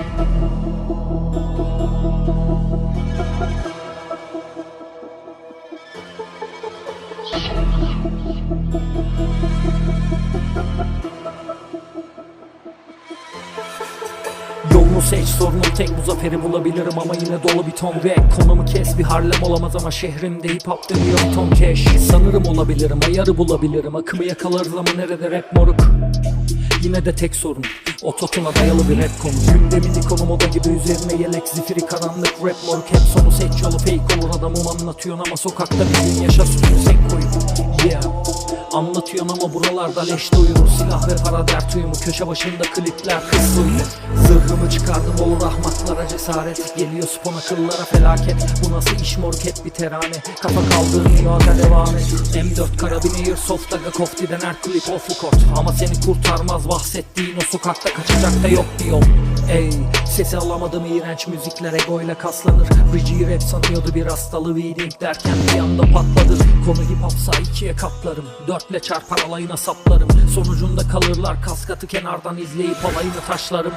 Yolunu seç sorunun tek bu zaferi bulabilirim ama yine dolu bir ton. Rap Konumu kes bir Harlem olamaz ama şehrimde hip hop dönüyor ton. Cash Sanırım olabilirim ayarı bulabilirim. Akımı yakalarız ama nerede rap moruk Yine de tek sorun Ototuna dayalı bir rap konu. Gündemin ikonu moda gibi üzerine yelek zifiri karanlık rap moruk. Hep sonu seç yolu fake olur. Adamım anlatıyorsun ama sokakta bir gün yaşa sen koyup Yeah. Anlatıyorsun ama buralarda leş duyulur Silah ve para dert uyumu. Köşe başında klipler kız duyulur Zırhımı çıkardım olur ahmaklara cesaret Geliyor spon akıllara felaket. Bu nasıl iş moruk hep bir terane? Kafa kaldırmıyor aga devam et. M4 karabin airsoft aga koftiden her klip off record. Ama seni kurtarmaz bahsettiğin o sokakta kaçacak da yok diyor Ey sesi alamadım iğrenç müzikler egoyla kaslanır. Bridgie rap sanıyordu bir hastalığı weeding derken bir anda patladı. Konu hip hopsa ikiye kaplarım. Dörtle çarpar alayına saplarım. Sonucunda kalırlar kaskatı kenardan izleyip alayını taşlarım